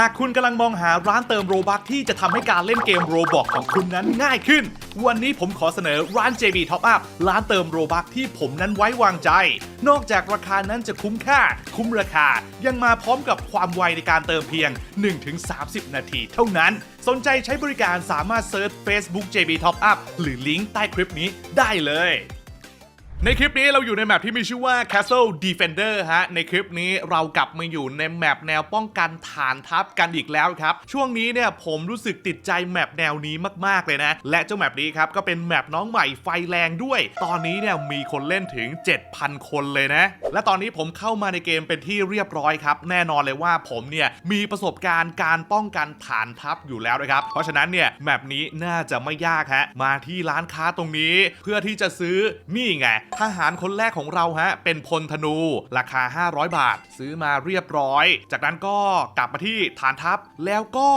หากคุณกำลังมองหาร้านเติมโรบัคที่จะทำให้การเล่นเกมโรบอกของคุณนั้นง่ายขึ้น วันนี้ผมขอเสนอร้าน JB Top Up ร้านเติมโรบัคที่ผมนั้นไว้วางใจ นอกจากราคานั้นจะคุ้มค่า คุ้มราคา ยังมาพร้อมกับความไวในการเติมเพียง 1-30 นาทีเท่านั้น สนใจใช้บริการสามารถเซิร์ช Facebook JB Top Up หรือลิงก์ใต้คลิปนี้ได้เลย ในคลิปนี้เราอยู่ในแมปที่มีชื่อว่า Castle Defender ฮะ ในคลิปนี้เรากลับมาอยู่ในแมปแนวป้องกันฐานทัพกันอีกแล้วครับ ช่วงนี้เนี่ยผมรู้สึกติดใจแมปแนวนี้มากๆเลยนะ และเจ้าแมปนี้ครับก็เป็นแมปน้องใหม่ไฟแรงด้วย ตอนนี้เนี่ยมีคนเล่นถึง 7,000 คนเลยนะ และตอนนี้ผมเข้ามาในเกมเป็นที่เรียบร้อยครับ แน่นอนเลยว่าผมเนี่ยมีประสบการณ์การป้องกันฐานทัพอยู่แล้วนะครับ เพราะฉะนั้นเนี่ยแมปนี้น่าจะไม่ยากฮะ มาที่ร้านค้าตรงนี้เพื่อที่จะซื้อนี่ไงทหารคนแรกของเราฮะ เป็นพลธนู ราคา 500 บาท ซื้อมาเรียบร้อย จากนั้นก็กลับมาที่ฐานทัพ แล้วก็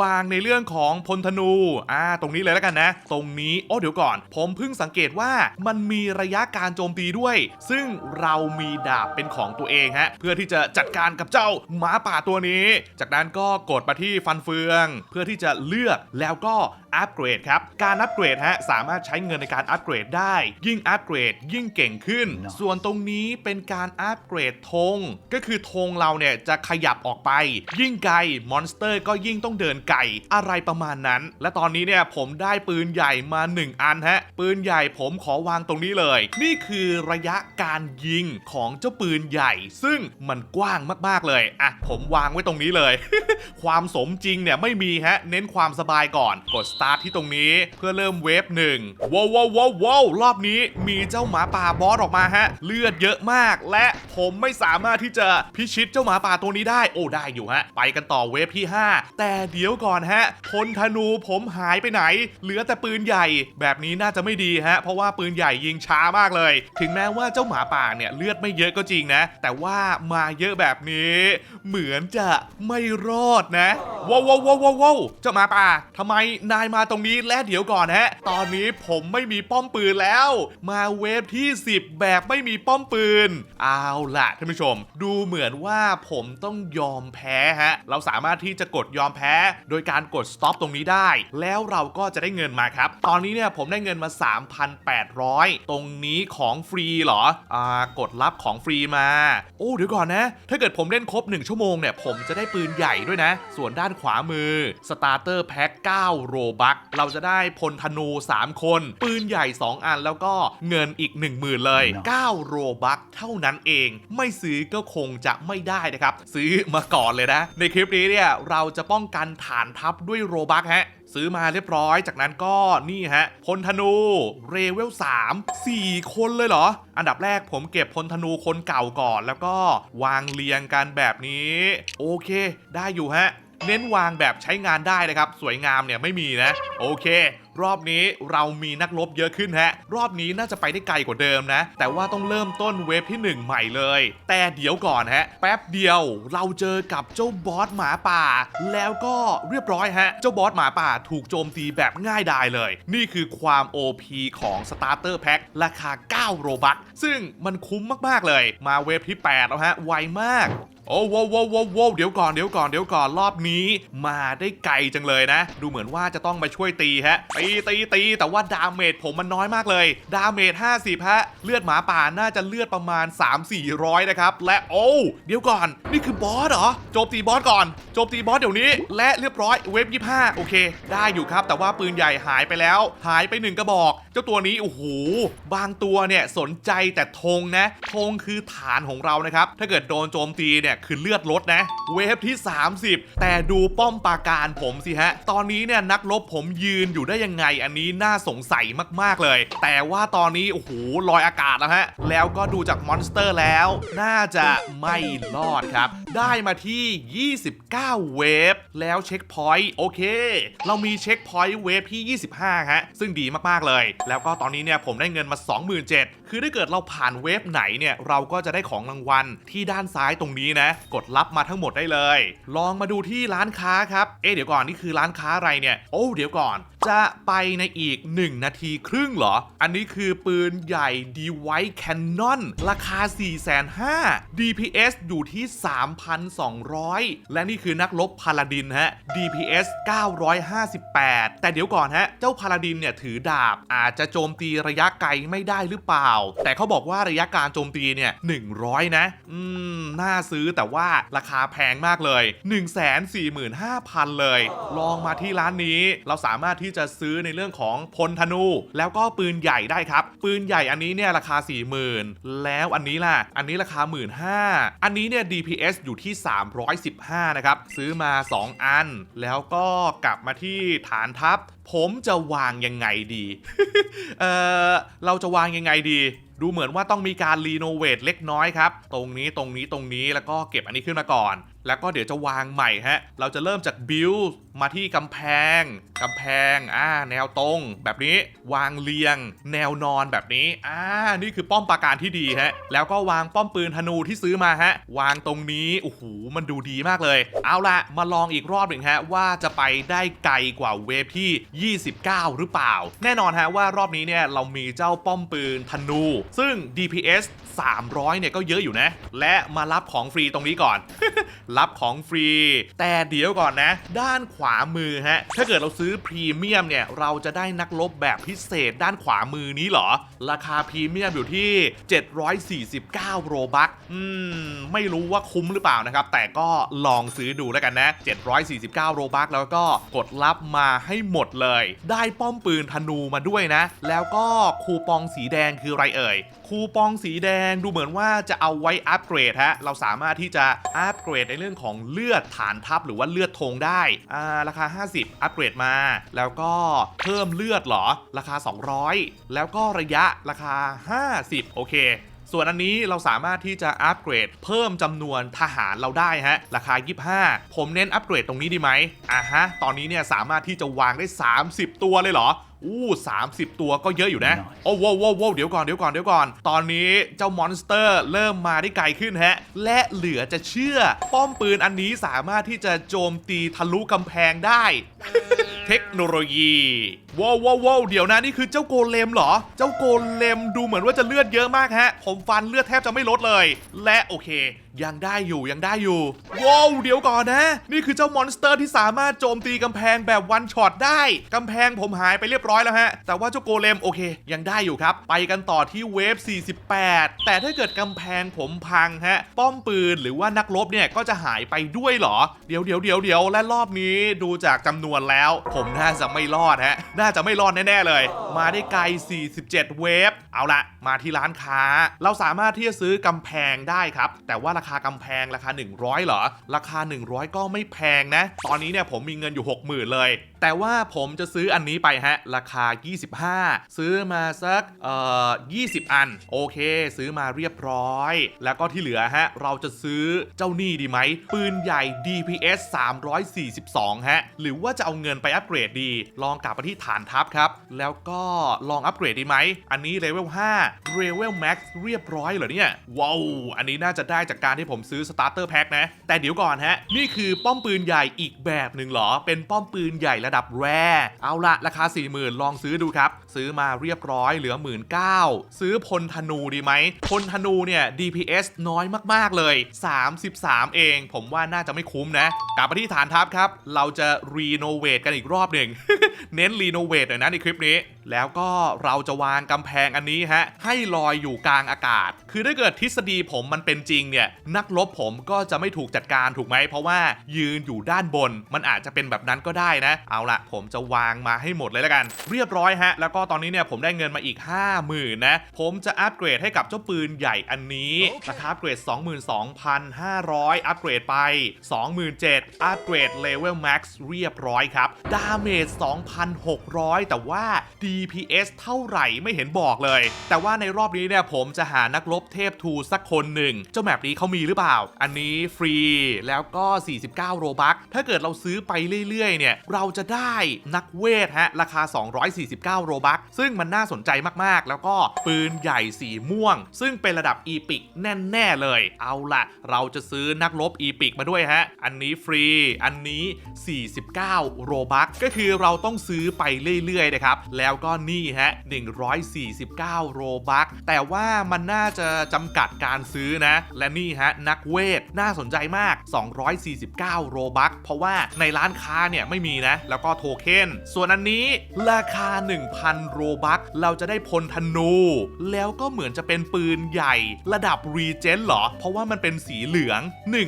วางในเรื่องของพลธนู อ่า ตรงนี้เลยแล้วกันนะ ตรงนี้โอ้เดี๋ยวก่อน ผมเพิ่งสังเกตว่ามันมีระยะการโจมตีด้วย ซึ่งเรามีดาบเป็นของตัวเองฮะ เพื่อที่จะจัดการกับเจ้าหมาป่าตัวนี้ จากนั้นก็กดมาที่ฟันเฟือง เพื่อที่จะเลือกแล้วก็อัปเกรดครับ การอัปเกรดฮะ สามารถใช้เงินในการอัปเกรดได้ ยิ่งอัปเกรดยิ่งเก่งขึ้น ส่วนตรงนี้เป็นการอัปเกรดธงก็คือธงเราเนี่ยจะขยับออกไป ยิ่งไกลมอนสเตอร์ก็ยิ่งต้องเดินไกลอะไรประมาณนั้น และตอนนี้เนี่ยผมได้ปืนใหญ่มา 1 อันฮะ ปืนใหญ่ผมขอวางตรงนี้เลย นี่คือระยะการยิงของเจ้าปืนใหญ่ ซึ่งมันกว้างมากๆเลยอะผมวางไว้ตรงนี้เลย ความสมจริงเนี่ยไม่มีฮะเน้นความสบายก่อนกด start ที่ตรงนี้เพื่อเริ่มเวฟหนึ่งว้าวว้าวว้าวว้าวรอบนี้มีเจ้าหมาป่าบอสออกมาฮะ เลือดเยอะมากและ ผมไม่สามารถที่จะพิชิตเจ้าหมาป่าตัวนี้ได้ โอ้ได้อยู่ฮะ ไปกันต่อเวฟที่ 5 แต่เดี๋ยวก่อนฮะพลธนูผมหายไปไหน เหลือแต่ปืนใหญ่ แบบนี้น่าจะไม่ดีฮะ เพราะว่าปืนใหญ่ยิงช้ามากเลย ถึงแม้ว่าเจ้าหมาป่าเนี่ยเลือดไม่เยอะก็จริงนะ แต่ว่ามาเยอะแบบนี้ เหมือนจะไม่รอดนะว้าวว้าวว้าวว้าวเจ้าหมาป่าทำไมนายมาตรงนี้และเดี๋ยวก่อนฮะ ตอนนี้ผมไม่มีป้อมปืนแล้ว มาเวฟที่ 10 แบบไม่มีป้อมปืน เอาล่ะท่านผู้ชม ดูเหมือนว่าผมต้องยอมแพ้ฮะ เราสามารถที่จะกดยอมแพ้ โดยการกด stop ตรงนี้ได้ แล้วเราก็จะได้เงินมาครับ ตอนนี้เนี่ยผมได้เงินมา 3,800 ตรงนี้ของฟรีเหรอ อ่ากดรับของฟรีมา โอ้เดี๋ยวก่อนนะ ถ้าเกิดผมเล่นครบ 1 ชั่วโมงเนี่ยผมจะได้ปืนใหญ่ด้วยนะ ส่วนด้านขวามือ Starter Pack 9โรบัคเราจะได้พลธนู 3 คน ปืนใหญ่ 2 อันแล้วก็เงินอีก 10,000 เลย 9 โรบัคเท่านั้นเองไม่ซื้อก็คงจะไม่ได้นะครับ ซื้อมาก่อนเลยนะ ในคลิปนี้เนี่ยเราจะป้องกันฐานทัพด้วยโรบัคฮะซื้อมาเรียบร้อย จากนั้นก็นี่ฮะ พลธนู เรเวล 3 4 คนเลยเหรอ อันดับแรกผมเก็บพลธนูคนเก่าก่อน แล้วก็วางเรียงกันแบบนี้ โอเค ได้อยู่ฮะ เน้นวางแบบใช้งานได้นะครับ สวยงามเนี่ยไม่มีนะ โอเค รอบนี้เรามีนักรบเยอะขึ้นฮะ รอบนี้น่าจะไปได้ไกลกว่าเดิมนะ แต่ว่าต้องเริ่มต้นเวฟที่ 1 ใหม่เลย แต่เดี๋ยวก่อนฮะ แป๊บเดียวเราเจอกับเจ้าบอสหมาป่า แล้วก็เรียบร้อยฮะ เจ้าบอสหมาป่าถูกโจมตีแบบง่ายดายเลย นี่คือความ OP ของ Starter Pack ราคา 9 โรบัคซึ่งมันคุ้มมากๆเลย มาเวฟที่ 8 แล้วฮะ ไวมากโอ้โว้วว้ววเดี๋ยวก่อนเดี๋ยวก่อนเดี๋ยวก่อนรอบนี้ มาได้ไกลจังเลยนะ ดูเหมือนว่าจะต้องมาช่วยตีฮะตีตีตีแต่ว่าดาเมจผมมันน้อยมากเลย ดาเมจ50ฮะเลือดหมาป่าน่าจะเลือดประมาณ 3-400 นะครับ และโอ้เดี๋ยวก่อนนี่คือบอสเหรอโจมตีบอสก่อนโจมตีบอสเดี๋ยวนี้ และเรียบร้อยเวฟ25 โอเค ได้อยู่ครับ แต่ว่าปืนใหญ่หายไปแล้ว หายไปหนึ่งกระบอก เจ้าตัวนี้โอ้โหบางตัวเนี่ยสนใจแต่ธงนะธงคือฐานของเรานะครับ ถ้าเกิดโดนโจมตีเนี่ยคือเลือดลดนะ เวฟที่ 30 แต่ดูป้อมปราการผมสิฮะ ตอนนี้เนี่ยนักรบผมยืนอยู่ได้ยังไงอันนี้น่าสงสัยมากๆเลย แต่ว่าตอนนี้โอ้โหลอยอากาศแล้วฮะแล้วก็ดูจากมอนสเตอร์แล้ว น่าจะไม่รอดครับ ได้มาที่ 29 เวฟแล้วเช็คพอยต์โอเค เรามีเช็คพอยต์เวฟที่ 25 ฮะ ซึ่งดีมากๆเลย แล้วก็ตอนนี้เนี่ยผมได้เงินมา 27,000คือถ้าเกิดเราผ่านเวฟไหนเนี่ยเราก็จะได้ของรางวัลที่ด้านซ้ายตรงนี้นะนะกดรับมาทั้งหมดได้เลย ลองมาดูที่ร้านค้าครับ เอ๊ะเดี๋ยวก่อนนี่คือร้านค้าอะไรเนี่ย โอ้เดี๋ยวก่อน จะไปในอีก 1 นาทีครึ่งเหรอ อันนี้คือปืนใหญ่ d w i แคนนอนราคา 4 5 0 0 0 DPS อยู่ที่ 3,200 และนี่คือนักรบพาลาดินฮะ DPS 958 แต่เดี๋ยวก่อนฮะ เจ้าพาลาดินเนี่ยถือดาบอาจจะโจมตีระยะไกลไม่ได้หรือเปล่า แต่เขาบอกว่าระยะการโจมตีเนี่ย 100 นะ อืม น่าซื้อแต่ว่าราคาแพงมากเลย 145,000 เลย ลองมาที่ร้านนี้เราสามารถที่จะซื้อในเรื่องของพลธนู แล้วก็ปืนใหญ่ได้ครับ ปืนใหญ่อันนี้เนี่ยราคา 40,000 แล้วอันนี้ล่ะ อันนี้ราคา 15,000อันนี้เนี่ย DPS อยู่ที่ 315 นะครับ ซื้อมา 2 อัน แล้วก็กลับมาที่ฐานทัพ ผมจะวางยังไงดี เออเราจะวางยังไงดีดูเหมือนว่าต้องมีการรีโนเวทเล็กน้อยครับ ตรงนี้ตรงนี้ตรงนี้แล้วก็เก็บอันนี้ขึ้นมาก่อน แล้วก็เดี๋ยวจะวางใหม่ฮะ เราจะเริ่มจากบิลมาที่กำแพง กำแพง อ่า แนวตรง แบบนี้ วางเรียง แนวนอนแบบนี้ อ่า นี่คือป้อมปราการที่ดีฮะ แล้วก็วางป้อมปืนธนูที่ซื้อมาฮะ วางตรงนี้ โอ้โห มันดูดีมากเลย เอาละมาลองอีกรอบหนึ่งฮะ ว่าจะไปได้ไกลกว่าเวฟที่ 29 หรือเปล่า แน่นอนฮะว่ารอบนี้เนี่ยเรามีเจ้าป้อมปืนธนู ซึ่ง DPS 300เนี่ยก็เยอะอยู่นะ และมารับของฟรีตรงนี้ก่อน รับของฟรี แต่เดี๋ยวก่อนนะ ด้านขวามือฮะ ถ้าเกิดเราซื้อพรีเมียมเนี่ย เราจะได้นักลบแบบพิเศษด้านขวามือนี้เหรอ ราคาพรีเมียมอยู่ที่ 749 โรบัคอืม ไม่รู้ว่าคุ้มหรือเปล่านะครับ แต่ก็ลองซื้อดูแล้วกันนะ 749 โรบัคแล้วก็กดรับมาให้หมดเลย ได้ป้อมปืนธนูมาด้วยนะ แล้วก็คูปองสีแดงคืออะไรเอ่ยคูปองสีแดงดูเหมือนว่าจะเอาไว้อัปเกรดฮะ เราสามารถที่จะอัปเกรดในเรื่องของเลือดฐานทัพหรือว่าเลือดธงได้อ่าราคา 50 อัปเกรดมา แล้วก็เพิ่มเลือดเหรอ ราคา 200 แล้วก็ระยะราคา 50 โอเคส่วนอันนี้เราสามารถที่จะอัปเกรด เพิ่มจำนวนทหารเราได้ฮะ ราคา 25 ผมเน้นอัปเกรดตรงนี้ดีไหมอะฮะ ตอนนี้เนี่ยสามารถที่จะวางได้ 30 ตัวเลยเหรอ อู้30ตัวก็เยอะอยู่นะ โอ้โว้วโว้วโว้วเดี๋ยวก่อนเดี๋ยวก่อนเดี๋ยวก่อน ตอนนี้เจ้ามอนสเตอร์เริ่มมาได้ไกลขึ้นฮะ และเหลือจะเชื่อ ป้อมปืนอันนี้สามารถที่จะโจมตีทะลุกำแพงได้ เทคโนโลยีว้าวว้าวเดี๋ยวนะนี่คือเจ้าโกเลมเหรอ เจ้าโกเลมดูเหมือนว่าจะเลือดเยอะมากฮะ ผมฟันเลือดแทบจะไม่ลดเลย และโอเค ยังได้อยู่ยังได้อยู่ว้าวเดี๋ยวก่อนนะ นี่คือเจ้ามอนสเตอร์ที่สามารถโจมตีกำแพงแบบวันช็อตได้กำแพงผมหายไปเรียบร้อยแล้วฮะ แต่ว่าเจ้าโกเลมโอเค ยังได้อยู่ครับ ไปกันต่อที่เวฟ 48 แต่ถ้าเกิดกำแพงผมพังฮะ ป้อมปืนหรือว่านักรบเนี่ยก็จะหายไปด้วยเหรอ เดี๋ยวเดี๋ยวเดี๋ยวเดี๋ยวและรอบนี้ดูจากจำนวนแล้ว ผมน่าจะไม่รอดฮะ น่าจะไม่รอดแน่ๆเลย มาได้ไกล 47 เวฟ เอาละมาที่ร้านค้า เราสามารถที่จะซื้อกำแพงได้ครับ แต่ว่าราคากำแพงราคา 100 เหรอ ราคา 100 ก็ไม่แพงนะ ตอนนี้เนี่ยผมมีเงินอยู่ 60,000 เลย แต่ว่าผมจะซื้ออันนี้ไปฮะ ราคา 25 ซื้อมาสักเอ่อ20 อัน โอเค ซื้อมาเรียบร้อย แล้วก็ที่เหลือฮะ เราจะซื้อเจ้านี่ดีไหม ปืนใหญ่ DPS 342 ฮะ หรือว่าจะเอาเงินไปอัปเกรดดี ลองกลับไปที่ฐานทัพครับ แล้วก็ลองอัปเกรดดีไหม อันนี้เลเวล5เลเวล Max เรียบร้อยเหรอเนี่ย ว้าว อันนี้น่าจะได้จากการที่ผมซื้อ Starter Pack นะ แต่เดี๋ยวก่อนฮะ นี่คือป้อมปืนใหญ่อีกแบบหนึ่งเหรอ เป็นป้อมปืนใหญ่ระดับแร่ เอาละราคา 40,000 ลองซื้อดูครับ ซื้อมาเรียบร้อยเหลือ 19,000ซื้อพลธนูดีไหมพลธนูเนี่ย DPS น้อยมากๆเลย 33 เอง ผมว่าน่าจะไม่คุ้มนะ กลับมาที่ฐานทัพครับ เราจะรีโนเวทกันอีกรอบหนึ่ง เน้นรีโนเวทหน่อยนะในคลิปนี้ แล้วก็เราจะวางกำแพงอันนี้ฮะ ให้ลอยอยู่กลางอากาศ คือถ้าเกิดทฤษฎีผมมันเป็นจริงเนี่ย นักรบผมก็จะไม่ถูกจัดการถูกไหม เพราะว่ายืนอยู่ด้านบน มันอาจจะเป็นแบบนั้นก็ได้นะ เอาละผมจะวางมาให้หมดเลยแล้วกัน เรียบร้อยฮะ แล้วก็ตอนนี้เนี่ยผมได้เงินมาอีก 50,000นะ ผมจะอัปเกรดให้กับเจ้าปืนใหญ่อันนี้ราคาอัปเกรด 22,500 อัปเกรดไป 27,000อัปเกรดเลเวลแม็กซ์เรียบร้อยครับ ดาเมจ 2,600 แต่ว่า DPS เท่าไหร่ไม่เห็นบอกเลย แต่ว่าในรอบนี้เนี่ยผมจะหานักรบเทพทูสักคนหนึ่ง เจ้าแมปนี้เขามีหรือเปล่า อันนี้ฟรี แล้วก็ 49 โรบัค ถ้าเกิดเราซื้อไปเรื่อยๆ เนี่ย เราจะได้นักเวทฮะ ราคา 249 โรบัค ซึ่งมันน่าสนใจมากๆ แล้วก็ปืนใหญ่สีม่วง ซึ่งเป็นระดับอีพิกแน่ๆเลย เอาละเราจะซื้อนักรบอีพิกมาด้วยฮะ อันนี้ฟรี อันนี้ 49โรบัคก็คือเราต้องซื้อไปเรื่อยๆนะครับ แล้วก็นี่ฮะ 149 โรบัคแต่ว่ามันน่าจะจำกัดการซื้อนะ และนี่ฮะ นักเวทน่าสนใจมาก 249 โรบัคเพราะว่าในร้านค้าเนี่ยไม่มีนะ แล้วก็โทเค็นส่วนอันนี้ราคา 1,000 โรบัคเราจะได้พลธนู แล้วก็เหมือนจะเป็นปืนใหญ่ระดับรีเจนเหรอ เพราะว่ามันเป็นสีเหลือง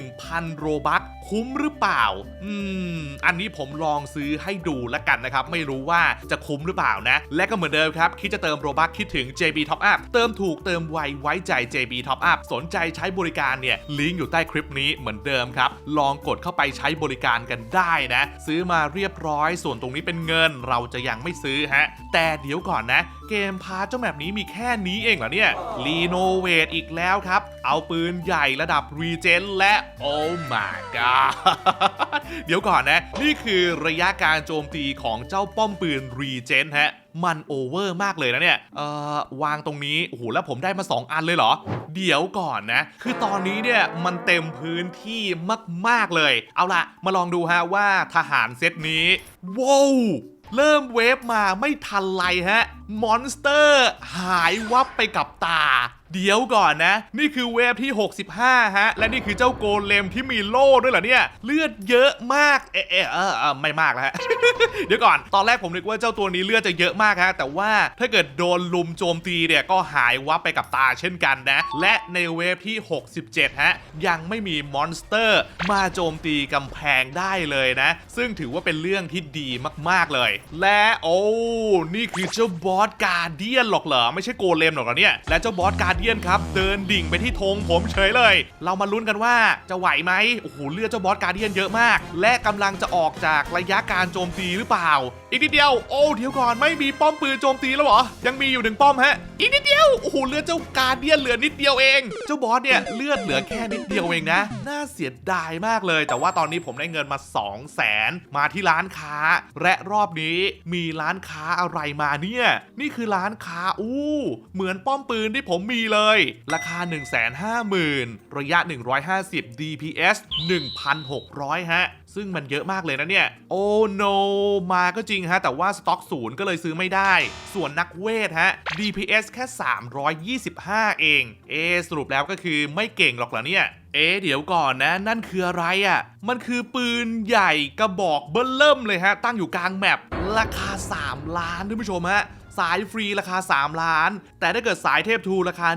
1,000 โรบัคคุ้มหรือเปล่า อืม อันนี้ผมลองซื้อให้ดูละกันนะครับ ไม่รู้ว่าจะคุ้มหรือเปล่านะ และก็เหมือนเดิมครับ คิดจะเติมโรบัคคิดถึง JB Top Up เติมถูกเติมไวไว้ใจ JB Top Up สนใจใช้บริการเนี่ยลิงก์อยู่ใต้คลิปนี้เหมือนเดิมครับ ลองกดเข้าไปใช้บริการกันได้นะ ซื้อมาเรียบร้อยส่วนตรงนี้เป็นเงิน เราจะยังไม่ซื้อฮะแต่เดี๋ยวก่อนนะเกมพาร์ทเจ้าแบบนี้มีแค่นี้เองเหรอเนี่ยรีโนเวทอีกแล้วครับ เอาปืนใหญ่ระดับรีเจนและโอ้ my god เดี๋ยวก่อนนะ นี่คือระยะการโจมตีของเจ้าป้อมปืนรีเจนฮะมันโอเวอร์มากเลยนะเนี่ย เอ่อ วางตรงนี้ โอ้โห แล้วผมได้มา 2 อันเลยเหรอ เดี๋ยวก่อนนะ คือตอนนี้เนี่ย มันเต็มพื้นที่มาก ๆ เลย เอาล่ะ มาลองดูฮะว่าทหารเซตนี้ ว้าว เริ่มเวฟมาไม่ทันไรฮะ มอนสเตอร์หายวับไปกับตา เดี๋ยวก่อนนะ นี่คือเวฟที่ 65 ฮะ และนี่คือเจ้าโกเลมที่มีโล่ด้วยเหรอเนี่ย เลือดเยอะมาก เออเออเออไม่มากแล้วฮะ เดี๋ยวก่อน ตอนแรกผมนึกว่าเจ้าตัวนี้เลือดจะเยอะมากฮะ แต่ว่าถ้าเกิดโดนลุมโจมตีเนี่ยก็หายวับไปกับตาเช่นกันนะ และในเวฟที่ 67 ฮะ ยังไม่มีมอนสเตอร์ มาโจมตีกำแพงได้เลยนะ ซึ่งถือว่าเป็นเรื่องที่ดีมากๆเลย และโอ้ นี่คือเจ้าบอสการเดียนหรอกเหรอ ไม่ใช่โกเลมหรอกเหรอเนี่ย และเจ้าบอสการเดียนครับ เดินดิ่งไปที่ธงผมเฉยเลย เรามาลุ้นกันว่าจะไหวไหมโอ้โหเลือดเจ้าบอสการเดียนเยอะมาก และกำลังจะออกจากระยะการโจมตีหรือเปล่า อีกนิดเดียวโอ้เดี๋ยวก่อนไม่มีป้อมปืนโจมตีแล้วเหรอยังมีอยู่หนึ่งป้อมฮะอีกนิดเดียวโอ้โหเลือดเจ้าการเดียนเหลือนิดเดียวเอง เจ้าบอสเนี่ยเลือดเหลือแค่นิดเดียวเองนะน่าเสียดายมากเลย แต่ว่าตอนนี้ผมได้เงินมา 2 0 0แสนมาที่ร้านค้า และรอบนี้มีร้านค้าอะไรมาเนี่ย นี่คือร้านค้าอู้ เหมือนป้อมปืนที่ผมมีเลย ราคา 1 5 0 0 0 0 ระยะ 150 DPS 1,600 ฮะ ซึ่งมันเยอะมากเลยนะเนี่ย โอ้ no มาก็จริงฮะ แต่ว่าสต็อกศูนย์ก็เลยซื้อไม่ได้ ส่วนนักเวทฮะ DPS แค่ 325 เอง เอ สรุปแล้วก็คือไม่เก่งหรอกเหรอเนี่ยเอ๊เดี๋ยวก่อนนะ นั่นคืออะไรอะ่ะ มันคือปืนใหญ่กระบอกเบิ้ลเริ่มเลยฮะ ตั้งอยู่กลางแมปราคา 3 ล้านท่านผู้ชมฮะ สายฟรีราคา 3 ล้าน แต่ถ้าเกิดสายเทพทูราคา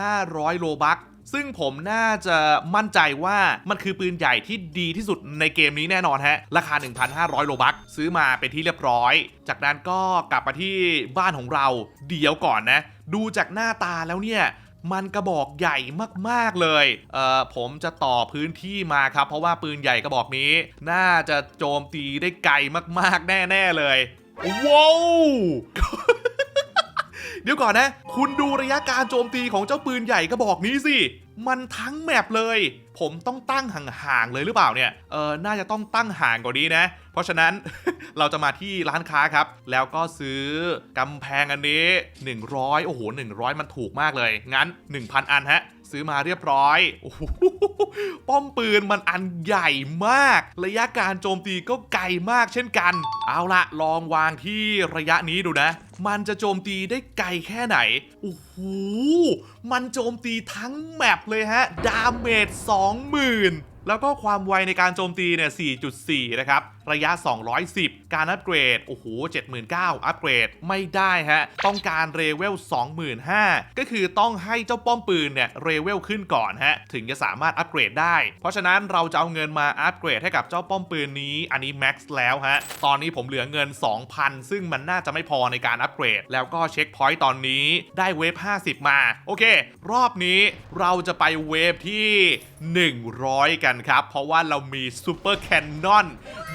1,500 โลบัคซึ่งผมน่าจะมั่นใจว่ามันคือปืนใหญ่ที่ดีที่สุดในเกมนี้แน่นอนฮะ ราคา 1,500 โลบัคซื้อมาเป็นที่เรียบร้อย จากนั้นก็กลับมาที่บ้านของเราเดี๋ยวก่อนนะ ดูจากหน้าตาแล้วเนี่ย มันกระบอกใหญ่มากๆเลยเอ่อผมจะต่อพื้นที่มาครับ เพราะว่าปืนใหญ่กระบอกนี้ น่าจะโจมตีได้ไกลมากๆ แน่ ๆ เลย ว้าวเดี๋ยวก่อนนะ คุณดูระยะการโจมตีของเจ้าปืนใหญ่กระบอกนี้สิ มันทั้งแมปเลย ผมต้องตั้งห่างๆเลยหรือเปล่าเนี่ย เออน่าจะต้องตั้งห่างกว่านี้นะ เพราะฉะนั้นเราจะมาที่ร้านค้าครับ แล้วก็ซื้อกำแพงอันนี้ 100 โอ้โห 100 มันถูกมากเลย งั้น 1,000 อันฮะ ซื้อมาเรียบร้อยโอ้โหป้อมปืนมันอันใหญ่มาก ระยะการโจมตีก็ไกลมากเช่นกัน เอาละลองวางที่ระยะนี้ดูนะ มันจะโจมตีได้ไกลแค่ไหนโอ้โหมันโจมตีทั้งแมปเลยฮะ ดาเมจ20,000 แล้วก็ความไวในการโจมตีเนี่ย 4.4 นะครับระยะ 210 การอัปเกรด โอ้โห 79,000 อัปเกรดไม่ได้ฮะ ต้องการเรเวล 25,000 ก็คือต้องให้เจ้าป้อมปืนเนี่ยเรเวลขึ้นก่อนฮะ ถึงจะสามารถอัปเกรดได้ เพราะฉะนั้นเราจะเอาเงินมาอัปเกรดให้กับเจ้าป้อมปืนนี้ อันนี้แม็กซ์แล้วฮะ ตอนนี้ผมเหลือเงิน 2,000 ซึ่งมันน่าจะไม่พอในการอัปเกรด แล้วก็เช็คพอยต์ตอนนี้ได้เวฟ 50 มา โอเค รอบนี้เราจะไปเวฟที่ 100 กันกันครับ เพราะว่าเรามีซูเปอร์แคนนอน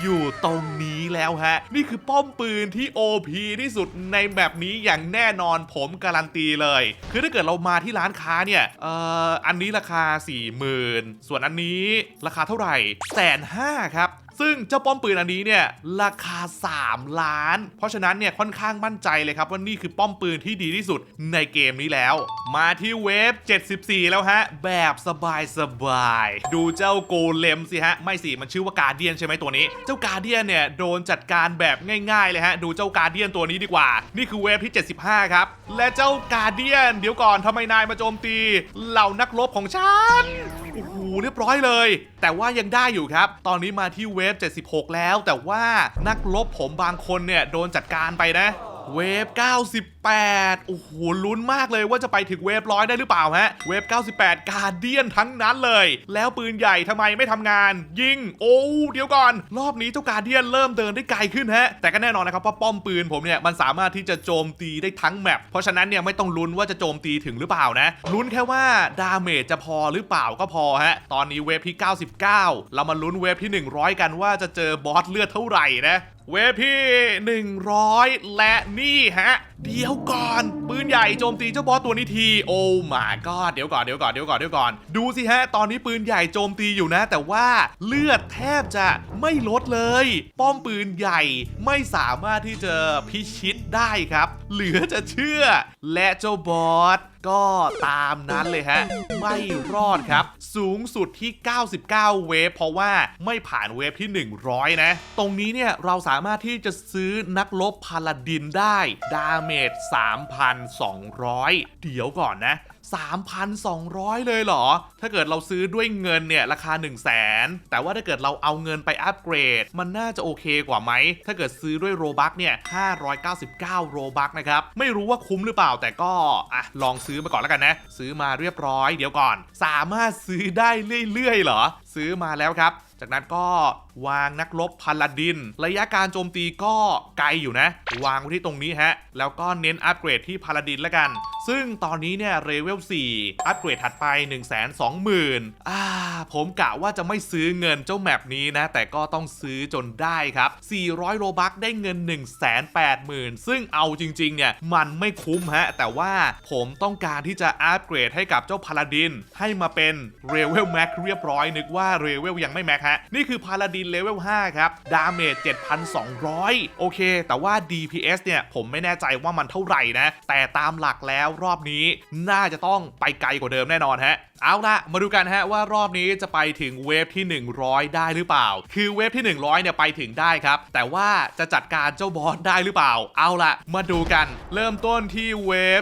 อยู่ตรงนี้แล้วฮะ นี่คือป้อมปืนที่ OP ที่สุดในแบบนี้อย่างแน่นอนผมการันตีเลย คือถ้าเกิดเรามาที่ร้านค้าเนี่ยเอ่ออันนี้ราคา 40,000 ส่วนอันนี้ราคาเท่าไหร่แสนห้าครับ งเจ้าป้อมปืนอันนี้เนี่ยราคา 3 ล้าน เพราะฉะนั้นเนี่ยค่อนข้างมั่นใจเลยครับว่านี่คือป้อมปืนที่ดีที่สุดในเกมนี้แล้ว มาที่เวฟ 74 แล้วฮะ แบบสบายสบายๆดูเจ้าโกเลมสิฮะ ไม่สิ มันชื่อว่าการเดียนใช่ไหมตัวนี้ เจ้าการเดียนเนี่ยโดนจัดการแบบง่ายๆเลยฮะ ดูเจ้าการเดียนตัวนี้ดีกว่า นี่คือเวฟที่ 75 ครับ และเจ้าการเดียน เดี๋ยวก่อนทำไมนายมาโจมตีเหล่านักรบของฉัน โอ้โห เรียบร้อยเลย แต่ว่ายังได้อยู่ครับ ตอนนี้มาที่เวฟ76 แล้ว แต่ว่านักรบผมบางคนเนี่ยโดนจัดการไปนะ เวฟ 98 โอ้โห ลุ้นมากเลยว่าจะไปถึงเวฟร้อยได้หรือเปล่าฮะ เวฟ 98 การเดียนทั้งนั้นเลย แล้วปืนใหญ่ทำไมไม่ทำงาน ยิง โอ้เดี๋ยวก่อน รอบนี้เจ้าการเดียนเริ่มเดินได้ไกลขึ้นฮะ แต่ก็แน่นอนนะครับว่าป้อมปืนผมเนี่ยมันสามารถที่จะโจมตีได้ทั้งแมป เพราะฉะนั้นเนี่ยไม่ต้องลุ้นว่าจะโจมตีถึงหรือเปล่านะ ลุ้นแค่ว่าดาเมจจะพอหรือเปล่าก็พอฮะ ตอนนี้เวฟที่ 99 เรามาลุ้นเวฟที่ 100 กันว่าจะเจอบอสเลือดเท่าไหร่นะ เวฟที่ 100 และนี่ฮะ เดี๋ยวก่อน ปืนใหญ่โจมตีเจ้าบอสตัวนี้ที โอ้มาก็เดี๋ยวก่อนเดี๋ยวก่อนเดี๋ยวก่อนเดี๋ยวก่อน ดูสิฮะ ตอนนี้ปืนใหญ่โจมตีอยู่นะ แต่ว่าเลือดแทบจะ ไม่ลดเลย ป้อมปืนใหญ่ไม่สามารถที่จะพิชิตได้ครับ เหลือจะเชื่อ และเจ้าบอสก็ตามนั้นเลยฮะ ไม่รอดครับ สูงสุดที่ 99 เวฟเพราะว่าไม่ผ่านเวฟที่ 100 นะ ตรงนี้เนี่ย เราสามารถที่จะซื้อนักลบพาลาดินได้ ดาเมจ 3,200 เดี๋ยวก่อนนะ 3,200 เลยเหรอ ถ้าเกิดเราซื้อด้วยเงินเนี่ย ราคา 1 0 0 0 0แสนแต่ว่าถ้าเกิดเราเอาเงินไปอัปเกรด มันน่าจะโอเคกว่าไหม ถ้าเกิดซื้อด้วยโรบัคเนี่ย 599 โรบัคนะครับ ไม่รู้ว่าคุ้มหรือเปล่าแต่ก็ อะ ลองซื้อมาก่อนแล้วกันนะ ซื้อมาเรียบร้อยเดี๋ยวก่อน สามารถซื้อได้เรื่อยๆเหรอ ซื้อมาแล้วครับ จากนั้นก็วางนักรบพาลาดิน ระยะการโจมตีก็ไกลอยู่นะ วางไว้ที่ตรงนี้ฮะ แล้วก็เน้นอัปเกรดที่พาลาดินแล้วกัน ซึ่งตอนนี้เนี่ยเรเวล4อัปเกรดถัดไป 1 2 0 0 0 0อ่าผมกะว่าจะไม่ซื้อเงินเจ้าแมปนี้นะ แต่ก็ต้องซื้อจนได้ครับ 400โรบัคได้เงิน 1 8 0 0 0 0 ซึ่งเอาจริงๆเนี่ยมันไม่คุ้มฮะ แต่ว่าผมต้องการที่จะอัปเกรดให้กับเจ้าพาลาดิน ให้มาเป็นเรเวลแม็กเรียบร้อยนึกว่าเรเวลยังไม่แม็กฮะ นี่คือพาลาดินเลเวล5ครับ ดาเมจ 7,200 โอเค แต่ว่า DPS เนี่ย ผมไม่แน่ใจว่ามันเท่าไหร่นะ แต่ตามหลักแล้วรอบนี้น่าจะต้องไปไกลกว่าเดิมแน่นอนฮะเอาละมาดูกันฮะว่ารอบนี้จะไปถึงเวฟที่ 100 ได้หรือเปล่า คือเวฟที่ 100เนี่ยไปถึงได้ครับ แต่ว่าจะจัดการเจ้าบอสได้หรือเปล่า เอาละมาดูกันเริ่มต้นที่เวฟ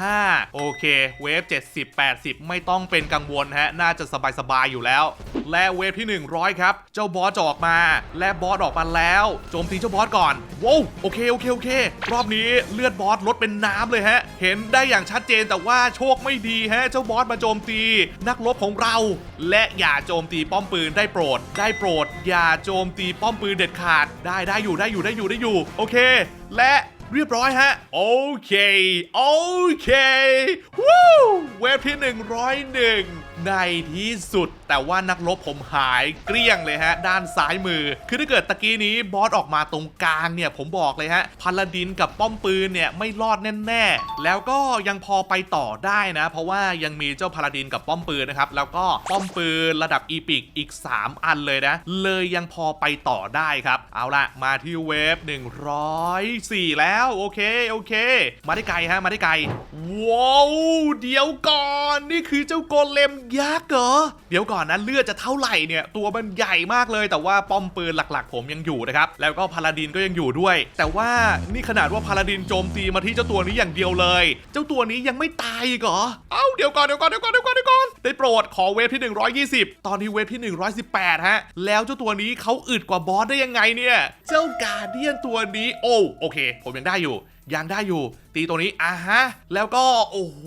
75 โอเค เวฟ 70 80 ไม่ต้องเป็นกังวลฮะ น่าจะสบายๆอยู่แล้ว และเวฟที่ 100 ครับ เจ้าบอสออกมา และบอสออกมาแล้วโจมตีเจ้าบอสก่อนว้าวโอเคโอเคโอเค รอบนี้เลือดบอสลดเป็นน้ำเลยฮะ เห็นได้อย่างชัดเจนแต่ว่าโชคไม่ดีฮะ เจ้าบอสมาโจมตีนักรบของเรา และอย่าโจมตีป้อมปืนได้โปรด ได้โปรด อย่าโจมตีป้อมปืนเด็ดขาดได้ได้อยู่ได้อยู่ได้อยู่ได้อยู่ โอเค และเรียบร้อยฮะ โอเค โอเควู้เวฟที่ 101 ในที่สุด แต่ว่านักรบผมหายเกลี้ยงเลยฮะ ด้านซ้ายมือ คือถ้าเกิดตะกี้นี้บอสออกมาตรงกลางเนี่ย ผมบอกเลยฮะพาลาดินกับป้อมปืนเนี่ยไม่รอดแน่ๆ แล้วก็ยังพอไปต่อได้นะ เพราะว่ายังมีเจ้าพาลาดินกับป้อมปืนนะครับ แล้วก็ป้อมปืนระดับอีพิกอีก 3 อันเลยนะ เลยยังพอไปต่อได้ครับ เอาละมาที่เวฟ104 แล้วโอเคโอเค มาได้ไกลฮะมาได้ไกลว้าวเดี๋ยวก่อนนี่คือเจ้าโกเลมยักษ์เหรอเดี๋ยวก่อนนะเลือดจะเท่าไหร่เนี่ยตัวมันใหญ่มากเลย แต่ว่าป้อมปืนหลักๆ ผมยังอยู่นะครับแล้วก็พาลาดินก็ยังอยู่ด้วย แต่ว่านี่ขนาดว่าพาลาดินโจมตีมาที่เจ้าตัวนี้อย่างเดียวเลย เจ้าตัวนี้ยังไม่ตายอีกเหรอเอ้าเดี๋ยวก่อนเดี๋ยวก่อนเดี๋ยวก่อนเดี๋ยวก่อนเดี๋ยวก่อนได้โปรดขอเวฟที่ 120 ตอนนี้เวฟที่ 118 ฮะ แล้วเจ้าตัวนี้เขาอึดกว่าบอสได้ยังไงเนี่ย เจ้ากาเดียนตัวนี้โอ้โอเค ผมยังได้อยู่ ยังได้อยู่ ตีตัวนี้อะฮะ แล้วก็ โอ้โห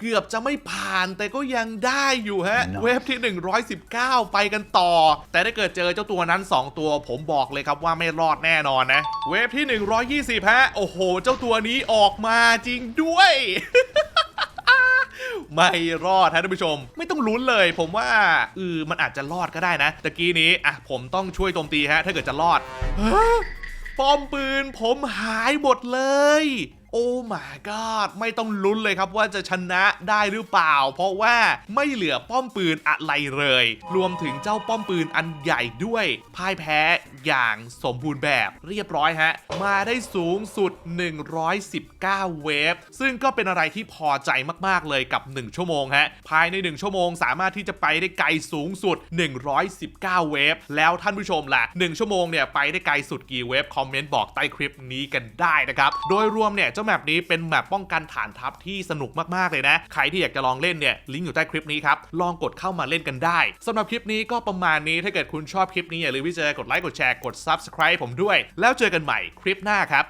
เกือบจะไม่ผ่านแต่ก็ยังได้อยู่ฮะ Nice เวฟที่ 119 ไปกันต่อ แต่ถ้าเกิดเจอเจ้าตัวนั้น 2 ตัว ผมบอกเลยครับว่าไม่รอดแน่นอนนะ เวฟที่ 120 ฮะ โอ้โห เจ้าตัวนี้ออกมาจริงด้วยไม่รอดฮะท่านผู้ชม ไม่ต้องลุ้นเลย ผมว่าเออมันอาจจะรอดก็ได้นะตะกี้นี้อะผมต้องช่วยโจมตีฮะ ถ้าเกิดจะรอดฮะ ป้อมปืนผมหายหมดเลย โอ้ my god ไม่ต้องลุ้นเลยครับว่าจะชนะได้หรือเปล่า เพราะว่าไม่เหลือป้อมปืนอะไรเลย รวมถึงเจ้าป้อมปืนอันใหญ่ด้วยพ่ายแพ้ อย่างสมบูรณ์แบบเรียบร้อยฮะ มาได้สูงสุด 119 เวฟ ซึ่งก็เป็นอะไรที่พอใจมาก ๆ เลยกับ 1 ชั่วโมงฮะ ภายใน 1 ชั่วโมงสามารถที่จะไปได้ไกลสูงสุด 119 เวฟ แล้วท่านผู้ชมละ่ะ 1 ชั่วโมงเนี่ยไปได้ไกลสุดกี่เวฟ คอมเมนต์บอกใต้คลิปนี้กันได้นะครับ โดยรวมเนี่ยเจ้าแมปนี้เป็นแมปป้องกันฐานทัพที่สนุกมาก ๆ เลยนะ ใครที่อยากจะลองเล่นเนี่ยลิงก์อยู่ใต้คลิปนี้ครับ ลองกดเข้ามาเล่นกันได้สำหรับคลิปนี้ก็ประมาณนี้ ถ้าเกิดคุณชอบคลิปนี้อย่าลืมที่จะกดไลค์ กดแชร์ร์กด subscribe ผมด้วย แล้วเจอกันใหม่คลิปหน้าครับ